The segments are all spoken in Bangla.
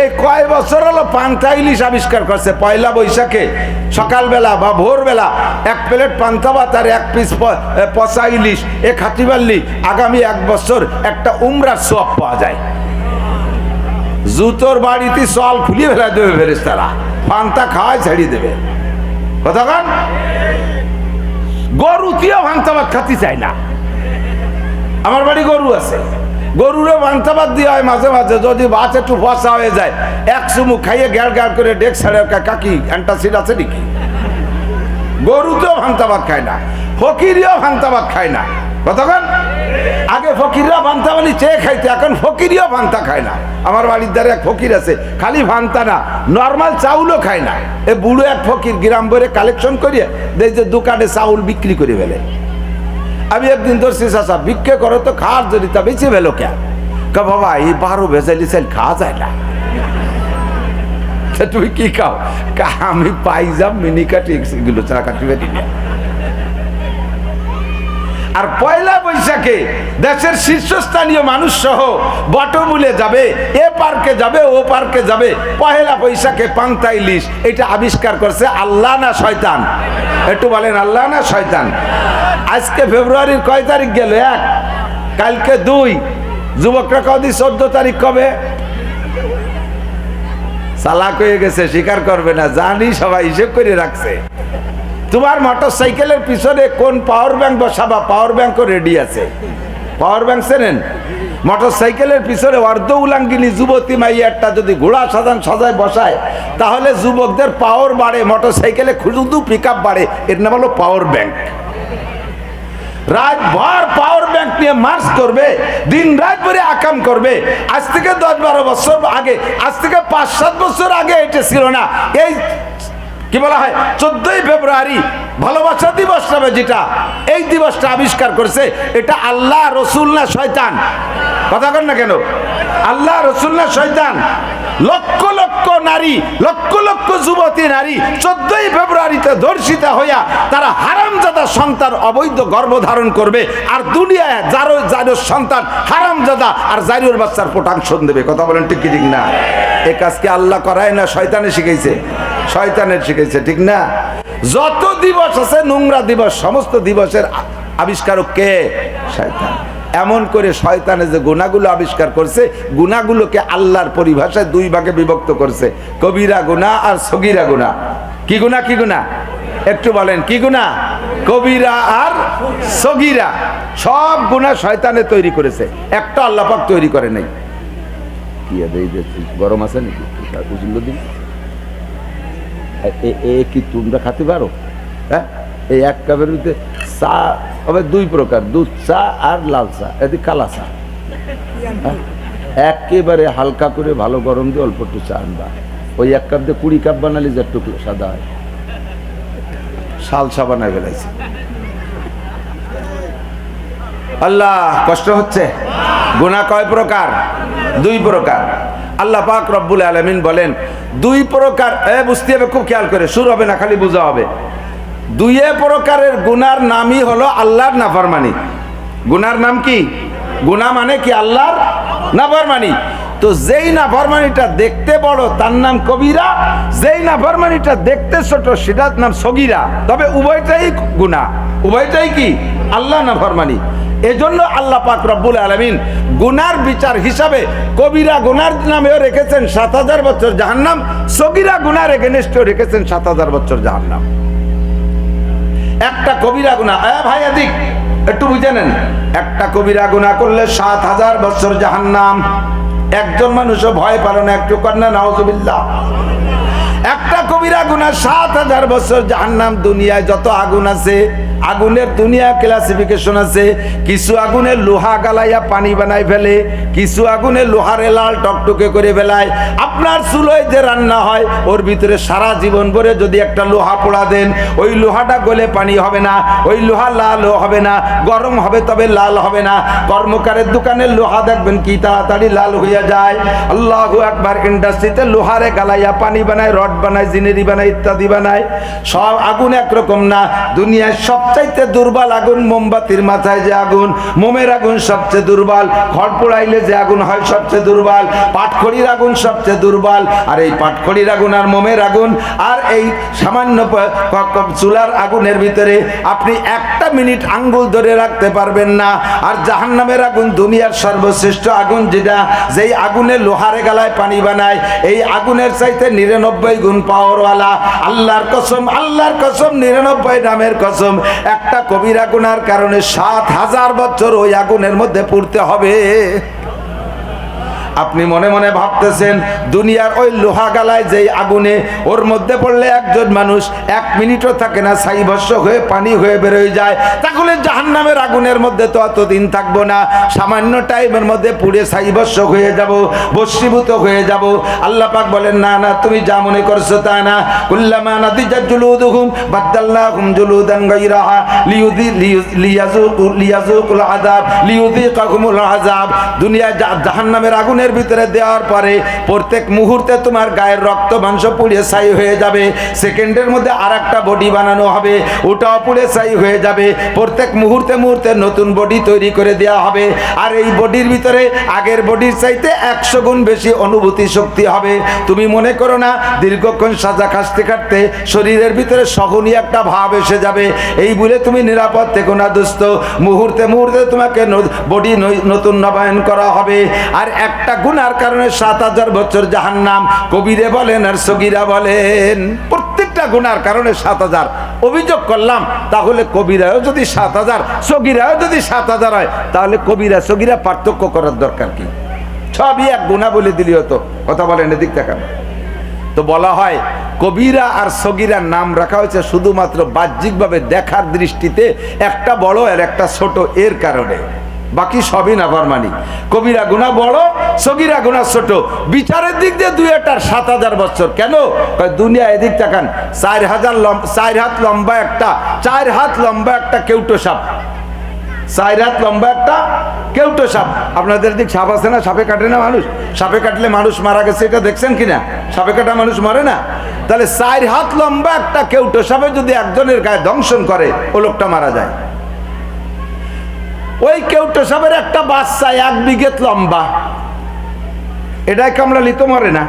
এই কয় বছর হলো পান্তা ইলিশ আবিষ্কার করছে? পয়লা বৈশাখে, সকালবেলা বা ভোরবেলা এক প্লেট পান্তা ভাত আর এক পিস পচা ইলিশ, এ খাতি পারলি আগামী এক বছর একটা উমরার সব পাওয়া যায়। জুতোর বাড়িতে সল খুলিয়ে ফেলা দেবে ফেরেস তারা পান্তা খাওয়াই ছাড়িয়ে দেবে। কথা কান? গরুতিও ভাঙতা খাতি চায় না। আমার বাড়ি গরু আছে। গরুরে ভাঙতাবাদ দিয়ে হয় মাঝে মাঝে, যদি বাস একটু ফসা হয়ে যায়, এক চুমু খাইয়ে গ্যার গ্যার করে ডেক ছাড়ে কাকি অ্যান্টাসিড আছে নাকি? গরু তো ভাঙতাবাদ খায় না, ফকিরিও ভাঙতাবাদ খায় না। কতক্ষণ? আগে ফকিররা ভান্তা মানে চেয়ে খাইতে, এখন ফকিরিও ভান্তা খায় না। আমার বাড়ির দ্বারা এক ফকির আছে, খালি ভান্তা না, নর্মাল চাউলও খায় না। এ বুড়ো এক ফকির গ্রাম ভরে কালেকশন করিয়ে দেখ যে দোকানে চাউল বিক্রি করে ফেলে। আমি একদিন ধরছি চাষা ভিক্ষে করো তো খাওয়ার যদি তা বেঁচে ভেলো কে? বাবা, এই বারো ভেজালি চাল খাওয়া যায় না। তুমি কি খাও? আমি পাইজাম, মিনি কাটি, এগুলো চা কাটি বেটি আর পয়লা বৈশাখে দেশের শীর্ষস্থানীয় মানুষ সহ বটমূলে যাবে, এ পার্কে যাবে, ও পার্কে যাবে, পয়লা বৈশাখে পান্তা ইলিশ এটা আবিষ্কার করছে আল্লাহ না শয়তান? একটু বলেন, আল্লাহ না শয়তান? আজকে ফেব্রুয়ারির কয় তারিখ গেল? এক। কালকে দুই। যুবকরা কদিন চোদ্দ তারিখ কবে? চালাক হয়ে গেছে, স্বীকার করবে না, জানি সবাই হিসেব করে রাখছে। তোমার মোটর সাইকেলের পিছনে কোন পাওয়ার ব্যাংক বসাবা পাওয়ার ব্যাংকও রেডি আছে। পাওয়ার ব্যাংক চেনেন? মোটর সাইকেলের পিছনে অর্ধ উলাঙ্গিনী যুবতী মাইয়ারটা যদি ঘোড়া সাজান সাজায় বসায়, তাহলে যুবকদের পাওয়ার বাড়ে মোটর সাইকেলে শুধু পিক আপ বাড়ে। এর নাম হলো পাওয়ার ব্যাংক রাত ভর পাওয়ার ব্যাংক নিয়ে মার্চ করবে দিন রাত ভরে আকাম করবে। আজ থেকে দশ বারো বছর আগে, আজ থেকে পাঁচ সাত বছর আগে এটা ছিল না। এই কি বলা হয়? চোদ্দই ফেব্রুয়ারি ভালোবাসা দিবস নামে যেটা, এই দিবসটা আবিষ্কার করেছে, এটা আল্লাহ রসুল্লা শয়তান? কথা কর না কেন? আল্লাহ রসুল্লা শয়তান? লক্ষ লক্ষ নারী, লক্ষ লক্ষ যুবতী নারী চোদ্দই ফেব্রুয়ারিতে ধর্ষিতা হইয়া তারা হারামজাদা সন্তান অবৈধ গর্ভধারণ করবে আর দুনিয়ায় যারো যারো সন্তান হারামজাদা আর জারিওর বাচ্চার প্রোটাকশন দেবে। কথা বলেন ঠিক ঠিক না? এ কাজকে আল্লাহ করায় না শয়তানে শিখাইছে? শয়তানের শিখেছে ঠিক না? যত দিবস আছে নোংরা দিবস, সমস্ত দিবসের আবিষ্কারক কে? শয়তান। এমন করে শয়তানে যে গুণাগুলো আবিষ্কার করছে, গুণাগুলোকে আল্লাহর পরিভাষায় দুই ভাগে বিভক্ত করছে। কবিরা গুণা আর সগিরা গুণা। কি গুণা কি গুণা? একটু বলেন, কি গুণা? কবিরা আর সগিরা। সব গুণা শয়তানে তৈরি করেছে। একটা আল্লাপাক তৈরি করে নাই। কি গরম আছে নাকি? বুঝলো দিন। এ কি তোমরা খেতে পারো? হ্যাঁ? এই এক কাপের মধ্যে চা হবে দুই প্রকার, দুধ চা আর লাল চা এদিকে কালা চা? একেবারে হালকা করে ভালো গরম দিয়ে অল্প একটু চা আনবা। ওই এক কাপ দিয়ে কুড়ি কাপ বানালে যে একটু সাদা হয়। শাল চা বানায় ফেলাইছে। আল্লাহ, কষ্ট হচ্ছে? গুণা কয় প্রকার? দুই প্রকার। আল্লাহ পাক রব্বুল আলমিন বলেন, দুই প্রকার, এ, বুঝতে হবে, খুব খেয়াল করে শুরু হবে না, খালি বোঝা হবে। দুইয়ে প্রকারের গুনার নামই হলো আল্লাহর নাফরমানি। গুনার নাম কি? গুনা মানে কি? আল্লাহর নাফরমানি। তো যেই নাফরমানিটা দেখতে বড়, তার নাম কবিরা। যেই নাফরমানিটা দেখতে ছোট, সেটার নাম সগিরা। তবে উভয়টাই গুনাহ। উভয়টাই কি? আল্লাহ নাফরমানি। এজন্য আল্লাহ পাক রব্বুল আলমিন গুনার বিচার হিসাবে কবিরা গুনার নামেও রেখেছেন সাত হাজার বছর জাহান্নাম, সগিরা গুনার এগেনিস্টেও রেখেছেন সাত হাজার বছর জাহান্নাম। একটা কবিরা গুণা। এ ভাই আদিক একটু বুঝে নেন। একটা কবিরা গুণা করলে সাত হাজার বছর জাহান্নাম। একজন মানুষও ভয় পারে না, একটু কন্যা নাওজুবিল্লাহ একটা কবিরা গুণা সাত হাজার বছর জাহান্নাম দুনিয়ায় যত আগুন আছে, আগুনের দুনিয়া ক্লাসিফিকেশন আছে, কিছু আগুনে লোহা গালাইয়া পানি বানাই ফেলে, কিছু আগুনে লোহারে লাল টকটকে করে ফেলায়। আপনার চুলোয় যে রান্না হয়, ওর ভিতরে সারা জীবন ভরে যদি একটা লোহা পোড়া দেন, ওই লোহাটা গলে পানি হবে না, ওই লোহা লাল হবে না, গরম হবে তবে লাল হবে না। কর্মকারের দোকানের লোহা দেখবেন কি তাড়াতাড়ি লাল হইয়া যায়। আল্লাহ একবার ইন্ডাস্ট্রিতে লোহারে গালাইয়া পানি বানায়, রড বানায় জিনেরি বানায়, ইত্যাদি বানায়, সব আগুন একরকম না। দুনিয়ার সবচাইতে দুর্বল আগুন মোমবাতির মাথায় যে আগুন, মোমের আগুন সবচেয়ে দুর্বল খড় পোড়াইলে যে আগুন হয় সবচেয়ে দুর্বল, পাটখড়ির আগুন সবচেয়ে দুর্বল, আর এই পাটখড়ির আগুন আর মোমের আগুন, আর এই সামান্য চুলার আগুনের ভিতরে আপনি একটা মিনিট আঙ্গুল ধরে রাখতে পারবেন না। আর জাহান্নামের আগুন দুনিয়ার সর্বশ্রেষ্ঠ আগুন যেটা, যেই আগুনে লোহারে গালায় পানি বানায়, এই আগুনের চাইতে নিরানব্বই গুণ পাওয়ারওয়ালা আল্লাহর কসম আল্লাহর কসম, নিরানব্বই নামের কসম। একটা কবিরা গুনার কারণে সাত হাজার বছর ওই আগুনের মধ্যে পড়তে হবে। আপনি মনে মনে ভাবতেছেন, দুনিয়ার ওই লোহা গালায় যেই আগুনে ওর মধ্যে পড়লে একজন মানুষ এক মিনিটও থাকে না ছাই ভস্য হয়ে পানি হয়ে বেরোয় যায়। তাহলে জাহান্নামের আগুনের মধ্যে তো অতদিন থাকব না, সামান্য টাইমের মধ্যে পুড়ে ছাই ভস্য হয়ে যাব বস্মীভূত হয়ে যাব। আল্লাহ পাক বলেন, না না, তুমি যা মনে করছ তা না। কুল্লামা নাদিজাত জুলুদুহুম, বাদদালনাহুম জুলুদান গায়রাহা লিউদি লিউ- লিয়াজুকু লিয়াজুকুল আযাব লিউযিকাহুমুল আযাব। দুনিয়া জাহান্নামের আগুনের ভিতরে দেওয়ার পরে প্রত্যেক মুহূর্তে তোমার গায়ের রক্ত মাংস পুড়ে ছাই হয়ে যাবে। সেকেন্ডের মধ্যে আর একটা বডি বানানো হবে, ওটাও পুড়ে ছাই হয়ে যাবে। প্রত্যেক মুহূর্তে মুহূর্তে নতুন বডি তৈরি করে দেওয়া হবে। আর এই বডির ভিতরে আগের বডির চাইতে একশো গুণ বেশি অনুভূতি শক্তি হবে। তুমি মনে করো না, দীর্ঘক্ষণ সাজা খাসতে কাটতে শরীরের ভিতরে সহনী একটা ভাব এসে যাবে। এই বলে তুমি নিরাপদ থেকো না দোস্ত মুহূর্তে মুহূর্তে তোমাকে বডি নতুন নবায়ন করা হবে। আর একটা গুনার কারণে সাত হাজার বছর জাহান্নাম। কবিরে বলেন আর সগিরা বলেন, প্রত্যেকটা গুনার কারণে সাত হাজার। অভিযোগ করলাম, তাহলে কবিরাও যদি সাত হাজার, সগিরাও যদি সাত হাজার হয়, তাহলে কবিরা সগিরা পার্থক্য করার দরকার কি? সবই এক গুণা বলে দিলি হতো। কথা বলেন এদিক দেখান তো বলা হয়, কবিরা আর সগিরার নাম রাখা হয়েছে শুধুমাত্র বাহ্যিকভাবে দেখার দৃষ্টিতে, একটা বড় আর একটা ছোট এর কারণে। বাকি সবই নাফরমানি। কবিরা গুণা বড়, সগিরা গুণা ছোট। বিচারের দিক দিয়ে দুই একটা সাত হাজার বছর। কেন? দুনিয়া এদিক তাকান, চার হাজার চার হাত লম্বা একটা, চার হাত লম্বা একটা কেউটো সাপ। চার হাত লম্বা একটা কেউটো সাপ। আপনাদের দিক সাপ আছে না? সাপে কাটে না মানুষ? সাপে কাটলে মানুষ মারা গেছে, এটা দেখছেন কিনা সাপে কাটা মানুষ মরে না? তাহলে চার হাত লম্বা একটা কেউটো সাপে যদি একজনের গায়ে দংশন করে, ও লোকটা মারা যায়। ওই কেউটো সাপের একটা বাচ্চা, এক বিঘেত লম্বা। এটাই কামড়ালি তো মরে না?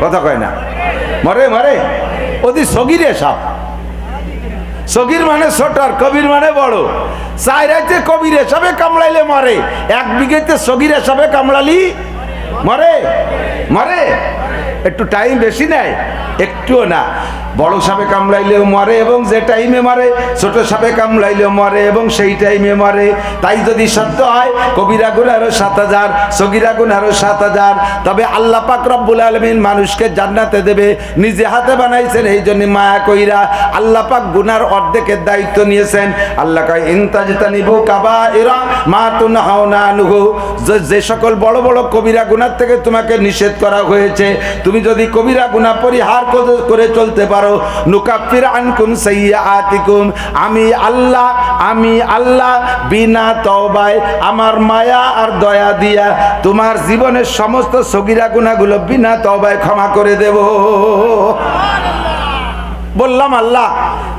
কথা কয় না। মরে মরে। ওদি সগিরে সাপ সগির মানে ছোট আর কবির মানে বড়। চাইরাইতে কবির হিসাবে কামড়াইলে মরে। এক বিঘেতে সগির হিসাবে কামড়ালি মরে। মরে। একটু টাইম বেশি নেয়, একটুও না। বড় সাপে কামড়াইলেও মরে এবং যে টাইমে মরে, ছোট সাপে কামড়াইলেও মরে এবং সেই টাইমে মরে। তাই যদি সত্য হয়, কবিরা গুণ আরও সাত হাজার, সগিরা গুণ আরও সাত হাজার। তবে আল্লাহ পাক আলমিন মানুষকে জান্নাতে দেবে। নিজে হাতে বানাইছেন, এই জন্য মায়া কইরা আল্লাহ পাক গুনার অর্ধেকের দায়িত্ব নিয়েছেন। আল্লাহ কয় ইনতাজতা নিবু কাবা এরা মা তু না নুহু যে সকল বড় বড় কবিরা গুনার থেকে তোমাকে নিষেধ করা হয়েছে। তুমি যদি কবিরা গুনাহ পরিহার করে চলতে পারো নুকাফির আনকুম সাইয়্যাতিকুম। আমি আল্লাহ আমি আল্লাহ, বিনা তওবায় আমার মায়া আর দয়া দিয়া তোমার জীবনের সমস্ত সগিরা গুনাহগুলো বিনা তওবায় ক্ষমা করে দেব। বললাম, আল্লাহ,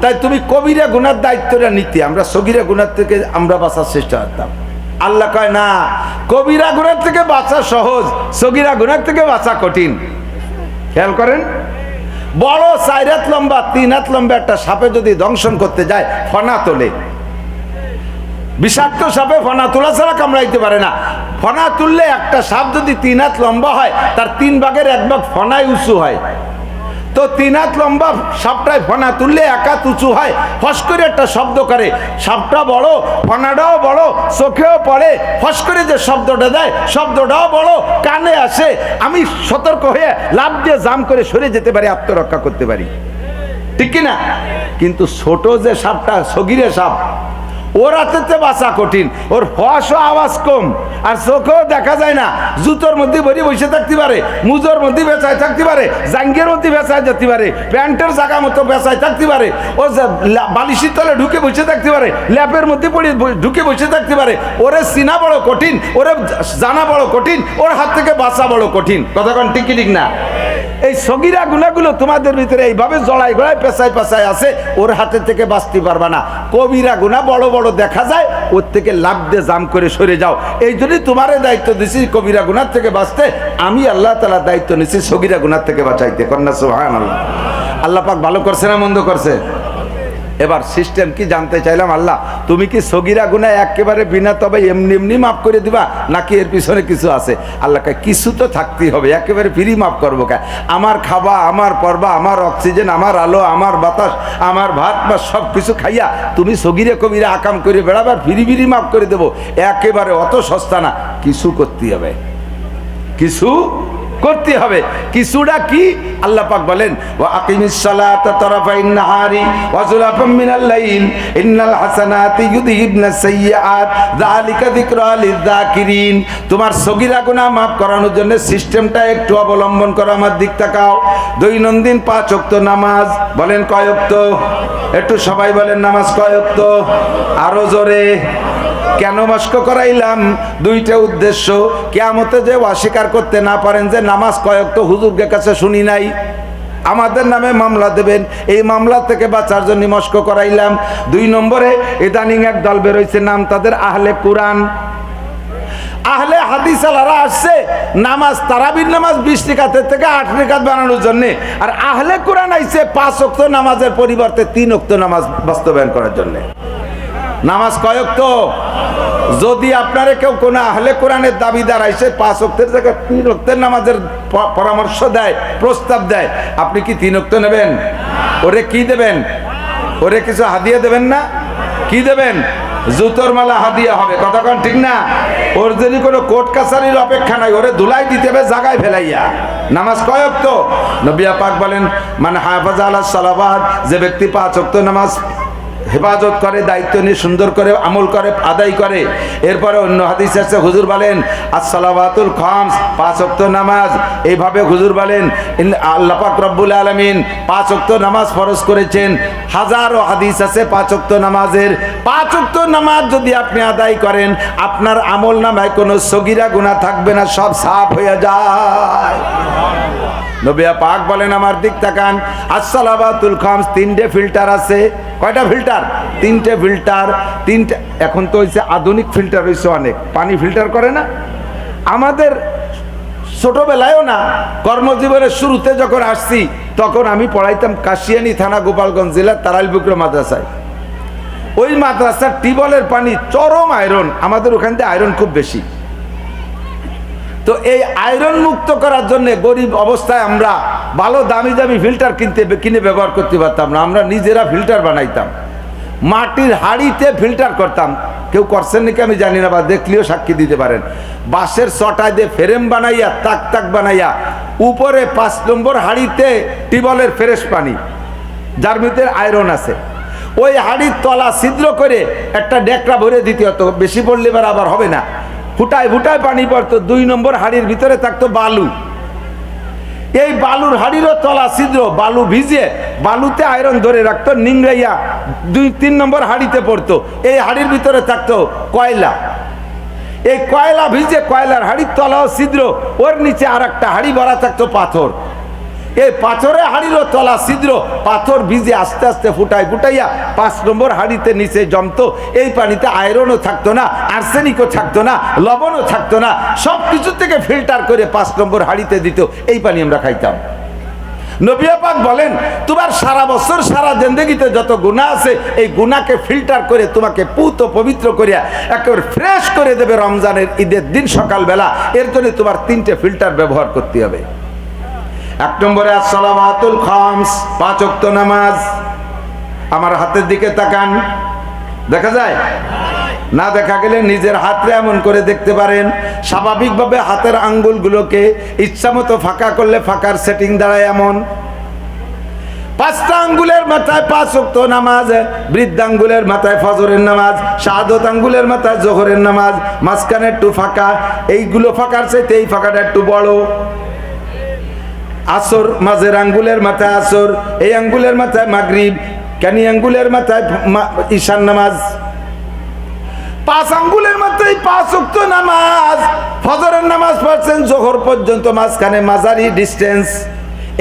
তাই তুমি কবিরা গুনার দায়িত্বটা নিতে। আমরা সগিরা গুনার থেকে আমরা বাঁচার চেষ্টা করতাম। আল্লাহ কয়, না, কবিরা গুনার থেকে বাঁচা সহজ, সগিরা গুনার থেকে বাঁচা কঠিন। খেয়াল করেন? বড় চার হাত লম্বা তিন হাত লম্বা একটা সাপে যদি দংশন করতে যায়, ফনা তোলে। বিষাক্ত সাপে ফনা তোলা ছাড়া কামড়াইতে পারে না। ফনা তুললে একটা সাপ যদি তিন হাত লম্বা হয়, তার তিন ভাগের এক ভাগ ফনায় উঁচু হয়। তো তিন হাত লম্বা সাপটায় ফনা তুললে এক হাত উঁচু হয়। ফস করে একটা শব্দ করে। সাপটা বড়, ফনাটাও বড়, চোখেও পড়ে। ফস করে যে শব্দটা দেয়, শব্দটাও বড়, কানে আসে। আমি সতর্ক হয়ে লাভ দিয়ে জাম করে সরে যেতে পারি, আত্মরক্ষা করতে পারি। ঠিক কি না কিন্তু ছোট যে সাপটা, সগিরে সাপ ওর হাতেতে বাঁচা কঠিন। ওর ফসও আওয়াজ কম। আর চোখেও দেখা যায় না। জুতোর মধ্যে ভরি বসে থাকতে পারে, মুজোর মধ্যে বেচায় থাকতে পারে জাঙ্গের মধ্যে বেচায় যেতে পারে, প্যান্টের জায়গা মতো বেচায় থাকতে পারে ও বালিশের তলে ঢুকে বসে থাকতে পারে, ল্যাপের মধ্যে পড়ে ঢুকে বসে থাকতে পারে, ওরে চিনা বড় কঠিন, ওরে জানা বড় কঠিন, ওর হাত থেকে বাঁচা বড় কঠিন। কথা কোন ঠিক না? এই সগিরা গুণাগুলো তোমাদের ভিতরে এইভাবে জড়াই গড়াই পেশায় পেশায় আছে, ওর হাতে থেকে বাঁচতে পারবা না। কবিরা গুণা বড় বড় দেখা যায়, ওর থেকে লাভ দিয়ে জাম করে সরে যাও। এই জন্যই তোমারে দায়িত্ব দিছি কবিরা গুণার থেকে বাঁচতে। আমি আল্লাহ তালা দায়িত্ব নিছি সগিরা গুণার থেকে বাঁচাইতে। কন্যা সোহান আল্লাহ আল্লাহ পাক ভালো করছে না মন্দ করছে? এবার সিস্টেম কি জানতে চাইলাম? আল্লাহ, তুমি কি সগিরা গুনা একেবারে বিনা তবে এমনি এমনি মাফ করে দিবা? নাকি এর পিছনে কিছু আছে? আল্লাহকে কিছু তো থাকতেই হবে, একেবারে ফ্রি মাফ করব কে? আমার খাবা আমার পরবা, আমার অক্সিজেন আমার আলো, আমার বাতাস, আমার ভাত, বা সব কিছু খাইয়া তুমি সগিরে কবিরা আকাম করে বেড়াবার ফিরি ফিরি মাফ করে দেবো। একেবারে অত সস্তা না, কিছু করতে হবে। কিছু করতে হবে। কিছুটা কি? আল্লাহ পাক বলেন, ওয়া আকিমিস সালাতা তারাফাইন নাহারি ওয়া যুলাফাম মিনাল লাইল। ইন্নাল হাসানাতি ইউযহিবনাস সাইয়্যাত যালিকা যিকরা লিযাকিরিন। তোমার সগীরা গুনাহ maaf করানোর জন্য সিস্টেমটা একটু অবলম্বন করো, আমার দিক তাকাও। দৈনন্দিন পাঁচ ওয়াক্ত নামাজ, বলেন কয় ওয়াক্ত? একটু সবাই বলেন নামাজ কয় ওয়াক্ত? আরও জোরে। কেন মস্ক করাইলাম? দুইটা উদ্দেশ্য। কেয়ামতে যে অস্বীকার করতে না পারেন যে নামাজ কয়েক তো হুজুরকে কাছে শুনি নাই। আমাদের নামে মামলা দেবেন। এই মামলা থেকে বাঁচার জন্য মস্ক করাইলাম। দুই নম্বরে, ইদানিং এক দল বেরোইছে নাম তাদের আহলে কোরআন। আহলে হাদিস আলারা আসছে নামাজ, তারাবির নামাজ বিশ রেখাতের থেকে আট রেখাত বানানোর জন্য। আর আহলে কোরআন আইছে পাঁচ অক্ত নামাজের পরিবর্তে তিন অক্ত নামাজ বাস্তবায়ন করার জন্য। নামাজ কয়ক তো যদি আপনারে কেউ কোনো আহলে কোরআনের দাবিদার আইসে পাঁচ অক্তের জায়গায় তিন অক্তের নামাজের পরামর্শ দেয়, প্রস্তাব দেয়, আপনি কি তিন অক্ত নেবেন? ওরে কি দেবেন? ওরে কিছু হাদিয়া দেবেন না? কি দেবেন? জুতোর মালা হাদিয়া হবে। কতক্ষণ ঠিক না? ওর যদি কোনো কোর্ট কাছারির অপেক্ষা নাই, ওরে ধুলাই দিতে হবে, জাগায় ফেলাইয়া। নামাজ কয় তো নবিয়া পাক বলেন মানে হাফাজ আল্লাহ সালাবাদ যে ব্যক্তি পাঁচ অক্ত নামাজ হেফাজত করে, দায়িত্ব নিয়ে সুন্দর করে আমল করে, আদায় করে। এরপরে অন্য হাদিস আছে, হুজুর বলেন আসসালাবাতুল খামস পাঁচ অক্ত নামাজ। এইভাবে হুজুর বলেন, ইন- আল্লাহ পাক রব্বুল আলমিন পাঁচ অক্ত নামাজ ফরজ করেছেন। হাজারো হাদিস আছে পাঁচ অক্ত নামাজের। পাঁচ অক্ত নামাজ যদি আপনি আদায় করেন, আপনার আমল নামায় কোনো সগিরা গুণা থাকবে না, সব সাফ হয়ে যায়। নবিয়া পাক বলেন আমার দিক তাকান। আসসালাবাতুল খামস তিনটে ফিল্টার আছে। কয়টা ফিল্টার? তিনটে ফিল্টার, তিনটে এখন তো হয়েছে আধুনিক ফিল্টার হয়েছে অনেক। পানি ফিল্টার করে না? আমাদের ছোটবেলায়ও না, কর্মজীবনের শুরুতে যখন আসছি, তখন আমি পড়াইতাম কাশিয়ানি থানা, গোপালগঞ্জ জেলার তারাইলবুকর মাদ্রাসায়। ওই মাদ্রাসার টিবলের পানি চরম আয়রন আমাদের ওখান থেকে আয়রন খুব বেশি। তো এই আয়রন মুক্ত করার জন্য গরিব অবস্থায় আমরা ভালো দামি দামি ফিল্টার কিনতে, কিনে ব্যবহার করতে পারতাম না। আমরা নিজেরা ফিল্টার বানাইতাম। মাটির হাড়িতে ফিল্টার করতাম। কেউ করছেন নাকি আমি জানি না, বা দেখলেও সাক্ষী দিতে পারেন। বাঁশের চটায় দিয়ে ফ্রেম বানাইয়া, তাক তাক বানাইয়া, উপরে পাঁচ নম্বর হাড়িতে টিবলের ফ্রেশ পানি, যার ভিতরে আয়রন আছে। ওই হাড়ির তলা ছিদ্র করে একটা ডেকরা ভরে দিতে হতো। বেশি পড়লে এবার আবার হবে না। ফুটায় ফুটায় পানি পড়তো, দুই নম্বর হাড়ির ভিতরে থাকতো বালু। এই বালুর হাড়িরও তলা ছিদ্র, বালু ভিজে বালুতে আয়রন ধরে রাখতো, নিংড়াইয়া দুই, তিন নম্বর হাড়িতে পড়তো। এই হাড়ির ভিতরে থাকতো কয়লা। এই কয়লা ভিজে কয়লার হাড়ির তলাও ছিদ্র, ওর নিচে আর একটা হাড়ি ভরা থাকতো পাথর। এই পাথরে হাড়িরও তলা, ছিদ্র, পাথর ভিজে আস্তে আস্তে ফুটাই ফুটাইয়া পাঁচ নম্বর হাড়িতে নিচে জমতো। এই পানিতে আয়রনও থাকতো না, আর্সেনিকও থাকতো না, লবণও থাকতো না সব কিছু থেকে ফিল্টার করে পাঁচ নম্বর হাড়িতে দিত। এই পানি আমরা খাইতাম। নবিয়া পাক বলেন, তোমার সারা বছর, সারা জিন্দগিতে যত গুণা আছে, এই গুণাকে ফিল্টার করে তোমাকে পুত পবিত্র করিয়া একেবারে ফ্রেশ করে দেবে রমজানের ঈদের দিন সকালবেলা। এর জন্য তোমার তিনটে ফিল্টার ব্যবহার করতে হবে। এক নম্বরে, আসসালামাতুল খামস, পাঁচ ওয়াক্ত নামাজ। আমার হাতের দিকে তাকান। দেখা যায়? না দেখা গেলে নিজের হাতে এমন করে দেখতে পারেন। স্বাভাবিকভাবে হাতের আঙ্গুলগুলোকে ইচ্ছা মতো ফাঁকা করলে ফাঁকার সেটিং দাঁড়ায় এমন। পাঁচটা আঙ্গুলের মাথায় পাঁচ ওয়াক্ত নামাজ বৃদ্ধাঙ্গুলের মাথায় ফজরের নামাজ শাহাদত আঙ্গুলের মাথায় জোহরের নামাজ, মাঝখানে একটু ফাঁকা। এইগুলো ফাঁকার চাইতে এই ফাঁকাটা একটু বড়। আসর মাঝের আঙ্গুলের মাথায় আসর, এই আঙ্গুলের মাথায় মাগরিব, কানি আঙ্গুলের মাথায় ঈশান নামাজ? পাঁচ আঙ্গুলের মাথায় পাঁচ উক্ত নামাজ, ফজরের নামাজ পড়ছেন, জোহর পর্যন্ত মাঝখানে মাঝারি ডিস্টেন্স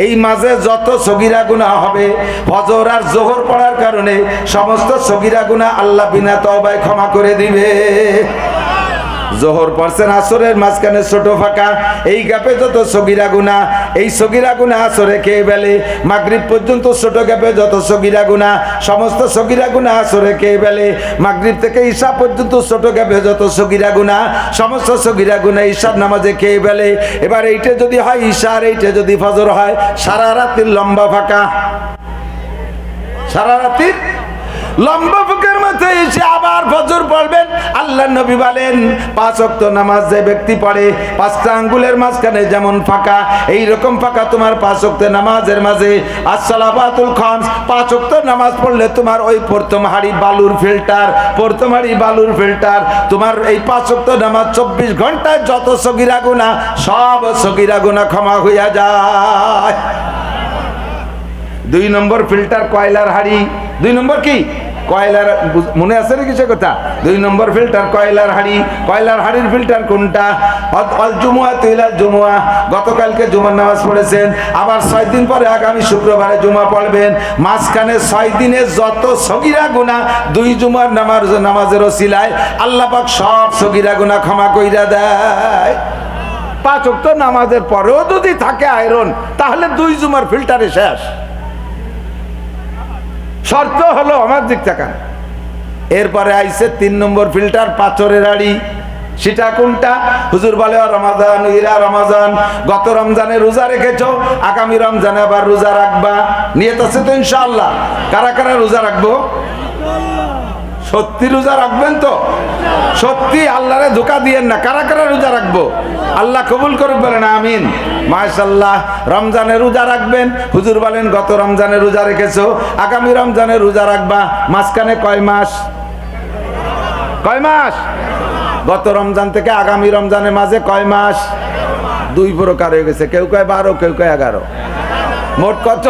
এই মাঝে যত সগিরা গুণা হবে, ফজর আর জোহর পড়ার কারণে সমস্ত সগিরা গুণা আল্লাহ বিনা তবায় ক্ষমা করে দিবে। জোহর পড়ছেন আসরের মাঝখানে ছোট ফাঁকা। এই গ্যাপে যত সগিরা গুণা এই সগিরা গুণা আসরে খেয়ে বেলে মাগরিব পর্যন্ত ছোট গ্যাপে যত সগিরা গুণা সমস্ত সগিরা গুণা আসরে খেয়ে বেলে মাগরিব থেকে ঈশা পর্যন্ত ছোট গ্যাপে যত সগিরা গুণা সমস্ত সগিরা গুণা ঈশার নামাজে খেয়ে বেলে এবার এইটা যদি হয় ঈশা, আর এইটা যদি ফজর হয়, সারা রাতির লম্বা ফাঁকা। সারা রাতির লম্বা ফুকের মধ্যে এসে আবার ফজর পড়বেন। আল্লাহ নবী বলেন, পাঁচ অক্ত নামাজ যে ব্যক্তি পড়ে, পাঁচটা আঙ্গুলের মাঝখানে যেমন ফাঁকা এই রকম ফাঁকা তোমার পাঁচ অক্ত নামাজের মাঝে। আসসালাবাতুল খামস, পাঁচ অক্ত নামাজ পড়লে তোমার ওই প্রথম হাড়ি বালুর ফিল্টার, প্রথম হাড়ি বালুর ফিল্টার। তোমার এই পাঁচ অক্ত নামাজ চব্বিশ ঘন্টায় যত সগিরা গুণা সব সগিরা গুণা ক্ষমা হইয়া যায়। দুই নম্বর ফিল্টার কয়লার হাড়ি। দুই নম্বর কি? কয়লার মনে আছে নাকি সে কথা? দুই নম্বর ফিল্টার কয়লার হাড়ি। কয়লার হাড়ির ফিল্টার কোনটা? অল- জুমুয়া তুইলা জুমুয়া। গতকালকে জুমার নামাজ পড়েছেন। আবার ছয় দিন পরে আগামী শুক্রবারে জুমা পড়বেন। মাঝখানে ছয় দিনে যত সগিরা গুণা দুই জুমার নামাজ, নামাজের ওসিলায় আল্লাহ পাক সব সগিরা গুণা ক্ষমা কইরা দেয়। পাঁচ ওয়াক্ত নামাজের পরেও যদি থাকে আয়রন, তাহলে দুই জুমার ফিল্টারে শেষ। শর্ত হলো, আমার দিক থেকে এরপরে আইসে তিন নম্বর ফিল্টার, পাথরের আড়ি। সেটা কোনটা? হুজুর বলে রমাজান ইরা রমাজান গত রমজানে রোজা রেখেছ, আগামী রমজানে আবার রোজা রাখবা। নিয়ে তো ইনশাল্লাহ কারা কারা রোজা রাখব? সত্যি রোজা রাখবেন তো? সত্যি আল্লাহরে ধোকা দিয়েন না। কারা কারা রোজা রাখব? আল্লাহ কবুল করুক বলেন, আমিন। মাশাল্লাহ রমজানে রোজা রাখবেন। হুজুর বলেন, গত রমজানে রোজা রেখেছো? আগামী রমজানে রোজা রাখবা? মাঝখানে কয় মাস? কয় মাস? গত রমজান থেকে আগামী রমজানের মাঝে কয় মাস? দুই প্রকার হয়ে গেছে। কেউ কয় বারো, কেউ কয় এগারো। মোট কত?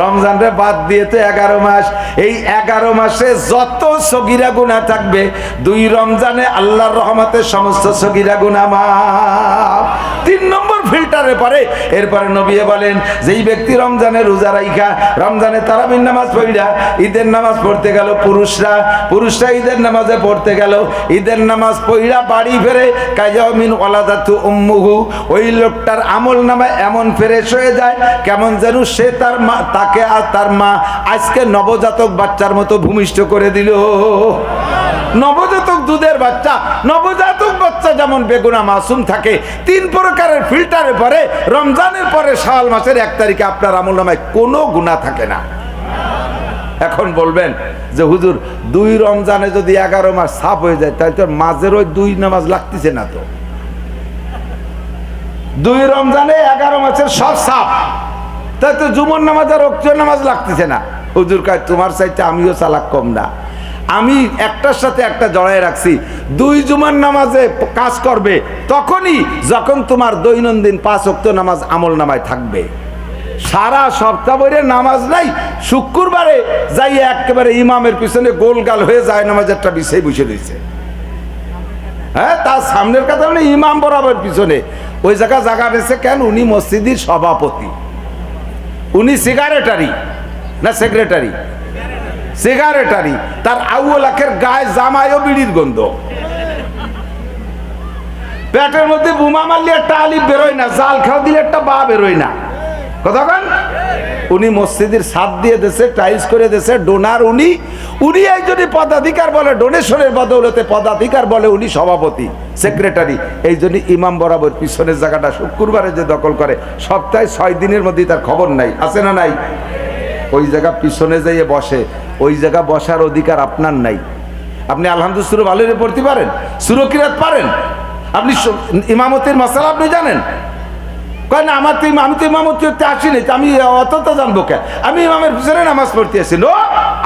রমজানরে বাদ দিয়ে তো এগারো মাস। এই এগারো মাসে যত সগিরা গুণা থাকবে, দুই রমজানে আল্লাহর রহমতের সমস্ত সগিরা গুণা মাফ। তিন নম্বর ফিল্টারে পরে। এরপরে নবিয়ে বলেন, যেই ব্যক্তি রমজানে রোজা রাইখা, রমজানে তারাবির নামাজ পড়িরা ঈদের নামাজ পড়তে গেল পুরুষরা পুরুষরা ঈদের নামাজে পড়তে গেল, ঈদের নামাজ পড়িরা বাড়ি ফেরে কাজামিন ওলাদাতু উম্মুহু, ওই লোকটার আমল নামে এমন ফ্রেশ হয়ে যায়, কেমন যেন সে তার মা, তাকে আর তার মা আজকে নবজাতক বাচ্চার মতো ভূমিষ্ঠ করে দিল। নবজাতক দুধের বাচ্চা, নবজাতক বাচ্চা যেমন বেগুনা মাসুম থাকে, তিন প্রকারের ফিল্টারে পরে, রমজানের পরে শাওয়াল মাসের এক তারিখে আপনার আমল নামায় কোনো গুণা থাকে না। এখন বলবেন যে, হুজুর, দুই রমজানে যদি এগারো মাস সাফ হয়ে যায়, তাহলে তো মাঝের ওই দুই নামাজ লাগতেছে না তো। দুই রমজানে এগারো মাসের সব সাফ তাই তো জুমন নামাজ আর অক্ষর নামাজ লাগতেছে না। হুজুর কাজ তোমার চাইতে আমিও চালাক কম না। আমি একটার সাথে একটা জড়াই রাখছি। দুই জুমার নামাজে কাজ করবে, তখনই যখন তোমার দৈনন্দিন পাঁচ অক্ত নামাজ আমল নামায় থাকবে। সারা সপ্তাহ ভরে নামাজ নাই, শুক্রবারে যাই একেবারে ইমামের পিছনে গোলগাল হয়ে যায় নামাজ একটা বিষয় বসে রয়েছে। হ্যাঁ তার সামনের কথা মানে ইমাম বরাবর পিছনে। ওই জায়গা জায়গা রয়েছে কেন? উনি মসজিদের সভাপতি। উনি সিগারেটারি না সেক্রেটারি সিগারেটারি, তার আউলাখের গায়ে জামায়ও বিড়ির গন্ধ। পেটের মধ্যে বোমা মারলে একটা আলিফ বেরোয় না, জাল খাওয়া দিলে একটা বা বেরোয় না। কতক্ষণ উনি মসজিদের সাথ দিয়ে দেশে, টাইলস করে দেশে, ডোনার উনি। উনি একজনই পদাধিকার বলে, ডোনেশনের বদৌলতে পদাধিকার বলে উনি সভাপতি, সেক্রেটারি। এই জন্য ইমাম বরাবর পিছনের জায়গাটা শুক্রবারে যে দখল করে, সপ্তাহে ছয় দিনের মধ্যে তার খবর নাই, আছে না নাই? ওই জায়গা পিছনে যাইয়ে বসে, ওই জায়গা বসার অধিকার আপনার নাই। আপনি আলহামদুল সুরো ভালো পড়তে পারেন সুরকিরাত পারেন। আপনি ইমামতির মশালা আপনি জানেন। কয় না, আমার তো আমি তো ইমামতি হতে আসিনি আমি অত জানব কে? আমি ইমামের পিছনে নামাজ পড়তে আসি। নো,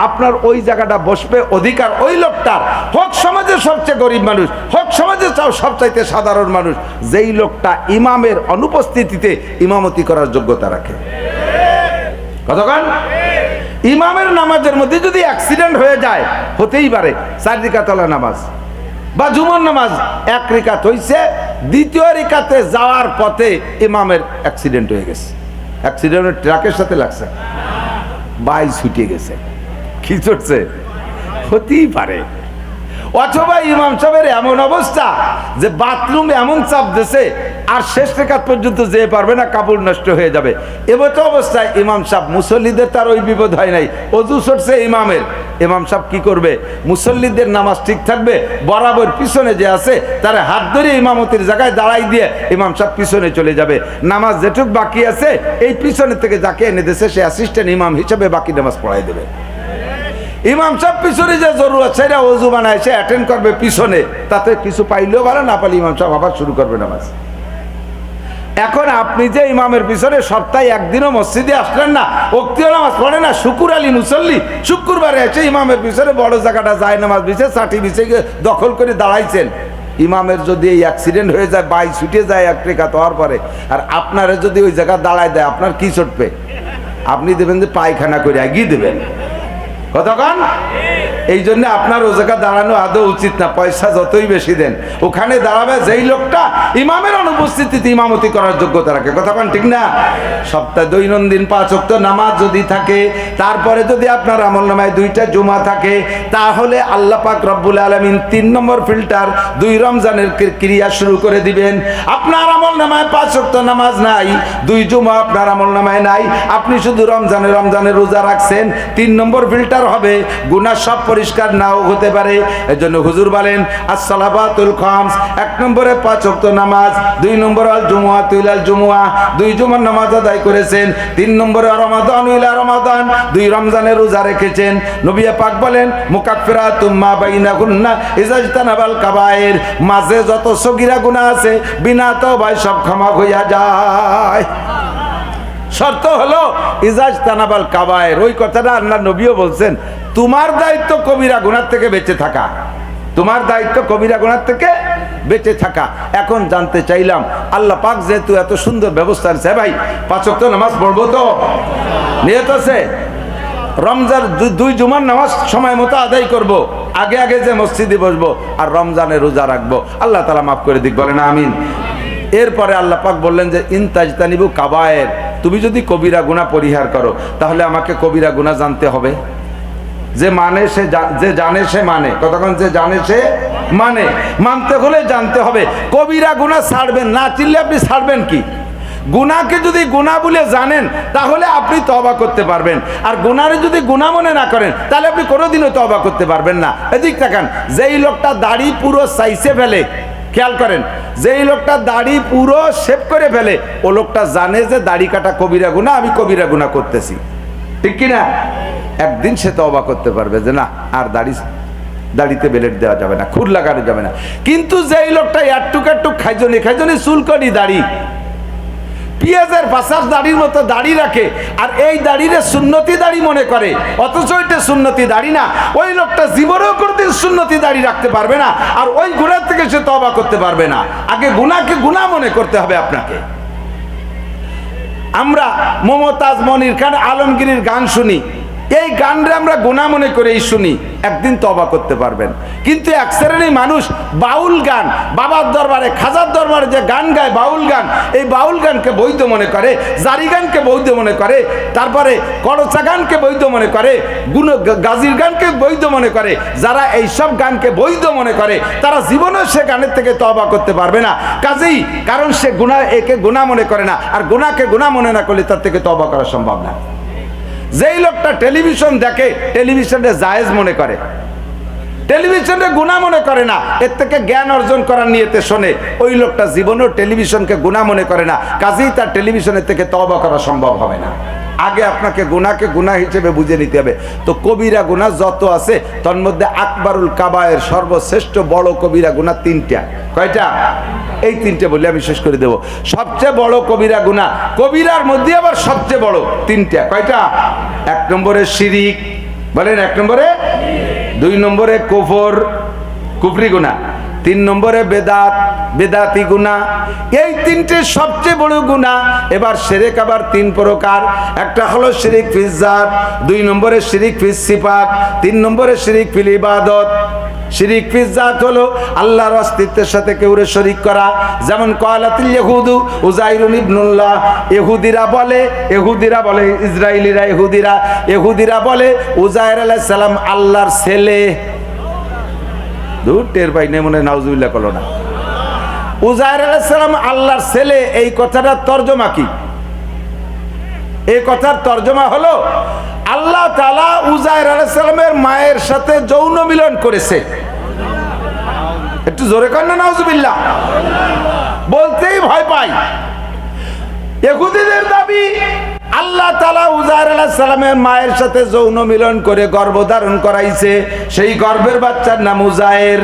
আপনার ওই জায়গাটা বসবে, অধিকার ওই লোকটার। হোক সমাজের সবচেয়ে গরিব মানুষ, হোক সমাজের সবচাইতে সাধারণ মানুষ, যেই লোকটা ইমামের অনুপস্থিতিতে ইমামতি করার যোগ্যতা রাখে। কতক্ষণ ইমামের নামাজের মধ্যে যদি অ্যাক্সিডেন্ট হয়ে যায়, হতেই পারে, চার রিকাতলা নামাজ। বা জুমন নামাজ এক রিকাত হইছে, দ্বিতীয় রিকাতে যাওয়ার পথে ইমামের অ্যাক্সিডেন্ট হয়ে গেছে। অ্যাক্সিডেন্ট ট্রাকের সাথে লাগছে। বাই ছুটে গেছে। কি চড়ছে হতেই পারে। অথবা ইমাম সাহেবের এমন অবস্থা যে বাথরুম এমন চাপ দিছে, আর শেষ রেখাত পর্যন্ত যেতে পারবে না, কাপড় নষ্ট হয়ে যাবে। এমতো অবস্থায় ইমাম সাহেব মুসল্লিদের তার ওই বিপদ হয় নাই। অজু সরছে ইমামের। ইমাম সাহেব কি করবে? মুসল্লিদের নামাজ ঠিক থাকবে, বরাবর পিছনে যে আছে, তার হাত ধরে ইমামতির জায়গায় দাঁড়াই দিয়ে ইমাম সাহেব পিছনে চলে যাবে। নামাজ যেটুক বাকি আছে, এই পিছনে থেকে যাকে এনে দিয়েছে সে অ্যাসিস্ট্যান্ট ইমাম হিসেবে বাকি নামাজ পড়াই দেবে। ইমাম সাহেব পিছনে যে জরুরত, সেটা অজু বানায়, সে অ্যাটেন্ড করবে পিছনে। তাতে কিছু পাইলেও ভালো, না পাইলে ইমাম সাহেব আবার শুরু করবে নামাজ। এখন আপনি যে ইমামের পিছনে সপ্তাহে একদিনও মসজিদে আসলেন না অক্তিও নামাজ পড়ে না, শুকুর আলী মুসল্লি শুক্রবারে এসে ইমামের পিছনে বড় জায়গাটা যায় নামাজ বিছে ষাটি বিছে দখল করে দাঁড়াইছেন। ইমামের যদি এই অ্যাক্সিডেন্ট হয়ে যায়, বাই ছুটে যায় এক রেখা হওয়ার পরে, আর আপনারা যদি ওই জায়গা দাঁড়ায় দেয়, আপনার কি চটবে আপনি দেবেন যে পায়খানা করে এগিয়ে দেবেন। কতক্ষণ? এই জন্য আপনার জায়গা দাঁড়ানো আদৌ উচিত না, পয়সা যতই বেশি দেন। ওখানে দাঁড়াবে যেই লোকটা ইমামের অনুপস্থিতিতে ইমামতি করার যোগ্যতা রাখে। কতক্ষণ ঠিক না? সপ্তাহে দৈনন্দিন পাঁচ অক্ট নামাজ যদি থাকে, তারপরে যদি আপনার আমল নামায় দুইটা জুমা থাকে, তাহলে আল্লাহ পাক রব্বুল আলমিন তিন নম্বর ফিল্টার দুই রমজানের ক্রিয়া শুরু করে দিবেন। আপনার আমল নামায় পাঁচ অক্ট নামাজ নাই, দুই জুমা আপনার আমল নামায় নাই, আপনি শুধু রমজানে রমজানে রোজা রাখছেন, তিন নম্বর ফিল্টার হবে, গুনাহ সব পরিষ্কার নাও হতে পারে। এজন্য হুজুর বলেন, আসসালাবাতুল খামস এক নম্বরে পাঁচ ওয়াক্ত নামাজ, দুই নম্বরে আল জুমুয়া তুইলাল জুমুয়া দুই জুমার নামাজ আদায় করেছেন, তিন নম্বরে রমাদান উইলা রমাদান, দুই রমজানের রোজা রেখেছেন। নবিয়া পাক বলেন মুকাফিরা তুম্মা বাইনা গুন্না ইজাজতানাবাল কাবায়ের মাঝে যত সগিরা গুনাহ আছে, বিনা তো ভাই সব ক্ষমা হইয়া যায়। শর্ত হলো, ইজাজ তানাবাল কাবায়ের। ওই কথাটা আল্লাহ নবীও বলছেন, তোমার দায়িত্ব কবিরা গুনার থেকে বেঁচে থাকা। তোমার দায়িত্ব কবিরা গুনার থেকে বেঁচে থাকা। এখন জানতে চাইলাম, আল্লাহ পাক যেহেতু এত সুন্দর ব্যবস্থা আছে ভাই পাঁচক তো নামাজ পড়ব তো? নিয়ত আছে? রমজান দুই জুমার নামাজ সময় মতো আদায় করব। আগে আগে যে মসজিদে বসবো আর রমজানে রোজা রাখব। আল্লাহ তালা মাফ করে দিক, বলেন আমিন। এরপরে আল্লাহ পাক বললেন যে ইনতাজতানিবু কাবায়ের। তুমি যদি কবিরা গুণা পরিহার করো, তাহলে আমাকে কবিরা গুণা জানতে হবে। যে মানে সে যে জানে সে মানে। কতক্ষণ যে জানে সে মানে। মানতে হলে জানতে হবে। কবিরা গুণা ছাড়বেন না চিনলে আপনি ছাড়বেন কি? গুনাকে যদি গুণা বলে জানেন, তাহলে আপনি তবা করতে পারবেন। আর গুনারে যদি গুণা মনে না করেন, তাহলে আপনি কোনোদিনও তবা করতে পারবেন না। এদিক তাকান, যেই লোকটা দাড়ি পুরো সাইসে ফেলে খেয়াল করেন, যেই লোকটা দাড়ি পুরো শেভ করে ফেলে, ও লোকটা জানে যে দাড়ি কাটা কবিরা গুণা, আমি কবিরা গুণা করতেছি। ঠিক কিনা? একদিন সে তো অবাক করতে পারবে যে না, আর দাড়ি, দাড়িতে বেলেট দেওয়া যাবে না, খুর লাগানো যাবে না। কিন্তু যেই লোকটা একটুক একটুক খাইজনি খাইজনি চুলকনি দাড়ি পিঁয়াজের বাসার দাড়ির মতো দাড়ি রাখে আর এই দাড়িরে সুন্নতি দাড়ি মনে করে। অথচ ওইটা সুন্নতি দাড়ি না। ওই লোকটা জীবনেও করতে সুন্নতি দাড়ি রাখতে পারবে না আর ওই গুণার থেকে সে তবা করতে পারবে না। আগে গুণাকে গুণা মনে করতে হবে আপনাকে। আমরা মমতাজ মনির খান আলমগীরের গান শুনি। এই গানটা আমরা গোনা মনে করেই শুনি, একদিন তবা করতে পারবেন। কিন্তু এক শ্রেণির মানুষ বাউল গান, বাবার দরবারে, খাজার দরবারে যে গান গায় বাউল গান, এই বাউল গানকে বৈধ মনে করে, জারি গানকে বৈধ মনে করে, তারপরে করচা গানকে বৈধ মনে করে, গুণ গাজির গানকে বৈধ মনে করে, যারা এই সব গানকে বৈধ মনে করে, তারা জীবনেও সে গানের থেকে তবা করতে পারবে না। কাজেই কারণ সে গুণা একে গুণা মনে করে না, আর গুণাকে গুণা মনে না করলে তার থেকে তবা করা সম্ভব না। যেই লোকটা টেলিভিশন দেখে, টেলিভিশনে জায়েজ মনে করে। টেলিভিশনে গুণা মনে করে না। এর থেকে জ্ঞান অর্জন করার নিয়েতে শোনে, ওই লোকটা জীবনেও টেলিভিশনকে গুণা মনে করে না। কাজেই তার টেলিভিশনের থেকে তবা করা সম্ভব হবে না। আগে আপনাকে গুনাকে গুনাহ হিসেবে বুঝে নিতে হবে। তো কবিরা গুনাহ যত আছে, তার মধ্যে আকবরুল কাবায়ের সর্বশ্রেষ্ঠ বড় কবিরা গুনাহ তিনটা। কয়টা? এই তিনটে বলে আমি শেষ করে দেব। সবচেয়ে বড় কবিরা গুনাহ, কবিরার মধ্যে আবার সবচেয়ে বড় তিনটা। কয়টা? এক নম্বরে শিরিক। বলেন এক নম্বরে? দুই নম্বরে কুফর। কুফরি গুণা তিন নম্বরে বেদাত, বেদাতি গুণা। এই তিনটে সবচেয়ে বড় গুণা। এবার সেরেক আবার তিন প্রকার। একটা হলো শিরিক ফিজাত দুই নম্বরে শিরিক ফিজ তিন নম্বরে শিরিক ফিল ইবাদত। শিরিক ফিজাত হলো আল্লাহর অস্তিত্বের সাথে কেউরে শরিক করা। যেমন কলাতিল ইহুদু উজাইরুন ইবনুল্লাহ। ইহুদিরা বলে ইহুদিরা বলে ইসরায়েলিরা ইহুদিরা। ইহুদিরা বলে উজাইর আলাইহিস সালাম আল্লাহর ছেলে। দূর টের পাই নেই মনে নাউজুবিল্লাহ করল না। উজাইর আলাইহিস আল্লাহর ছেলে, এই কথাটার তর্জমা কি? এই কথার তর্জমা হলো, আল্লাহ তালা উজাইর আলাইসালামের মায়ের সাথে যৌন মিলন করেছে। একটু জোরে কর না নাউজুবিল্লাহ। বলতেই ভয় পাই। ইহুদিদের দাবি আল্লাহ তালা উজার আল্লাহ সালামের মায়ের সাথে যৌন মিলন করে গর্ভধারণ করাইছে। সেই গর্ভের বাচ্চার নাম উজায়ের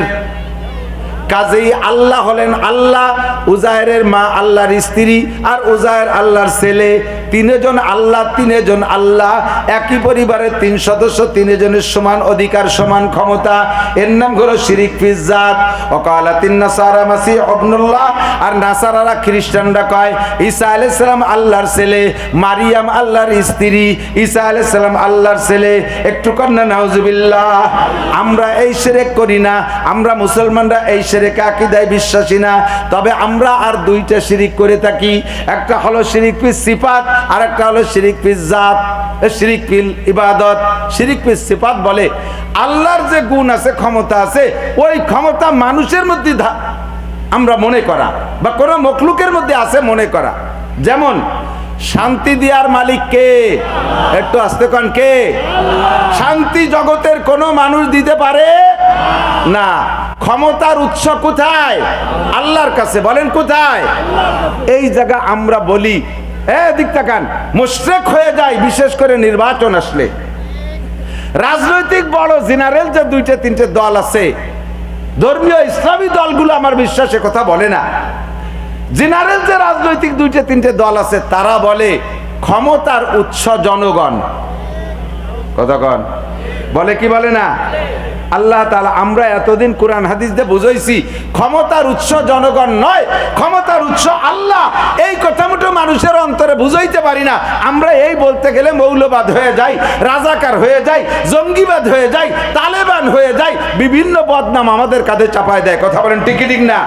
কাজেই আল্লাহ হলেন আল্লাহ উজায়ের মা আল্লাহর স্ত্রী আর উজায়ের আল্লাহর ছেলে। তিনজন আল্লাহ তিনজন আল্লাহ। একই পরিবারের তিন সদস্য, তিনজনের সমান অধিকার, সমান ক্ষমতা। এর নাম হলো শিরিক ফিজাত অকালা তিন নাসারা মাসি অবনুল্লাহ আর নাসারারা খ্রিস্টানরা কয়, ঈসা আলাইহিস সালাম আল্লাহর ছেলে, মারিয়াম আল্লাহর স্ত্রী, ঈসা আলাইহিস সালাম আল্লাহর ছেলে। একটু কন্যা, নাউজুবিল্লাহ। আমরা এই শিরেক করি না, আমরা মুসলমানরা এই শিরেক আকিদায় বিশ্বাসী না। তবে আমরা আর দুইটা শিরিক করে থাকি। একটা হলো শিরিক পিস সিফাত আর একটা হলো শিরিক পিস জাত। শিরিক পিল ইবাদত। শিরিক পিস সিফাত বলে আল্লাহর যে গুণ আছে, ক্ষমতা আছে, ওই ক্ষমতা মানুষের মধ্যে আমরা মনে করা বা কোনো মখলুকের মধ্যে আছে মনে করা। যেমন, শান্তি দেওয়ার মালিক কে? একটু আসতে কন কে? শান্তি জগতের কোনো মানুষ দিতে পারে? না। ক্ষমতার উৎস কোথায়? আল্লাহর কাছে বলেন কোথায়? এই জায়গা আমরা বলি। হ্যাঁ দিক তাকান। মুশরেক হয়ে যায়, বিশেষ করে নির্বাচন আসলে। রাজনৈতিক বড় জেনারেল যে দুইটা, তিনটে দল আছে, ধর্মীয় ইসলামী দলগুলো আমার বিশ্বাসে কথা বলে না। জেনারেল যে রাজনৈতিক দুইটা, তিনটে দল আছে, তারা বলে, ক্ষমতার উৎস জনগণ। কতক্ষণ বলে কি বলে না? আল্লাহ তালা আমরা এতদিন কোরআন হাদিস দিয়ে বুঝাইছি, ক্ষমতার উৎস জনগণ নয়, ক্ষমতার উৎস আল্লাহ। এই কথা মতো মানুষের অন্তরে বুঝাইতে পারি না। আমরা এই বলতে গেলে মৌলবাদ হয়ে যাই, রাজাকার হয়ে যাই, জঙ্গিবাদ হয়ে যাই, তালেবান হয়ে যাই, বিভিন্ন বদনাম আমাদের কাঁধে চাপায় দেয়। কথা বলেন টিকিটিক না?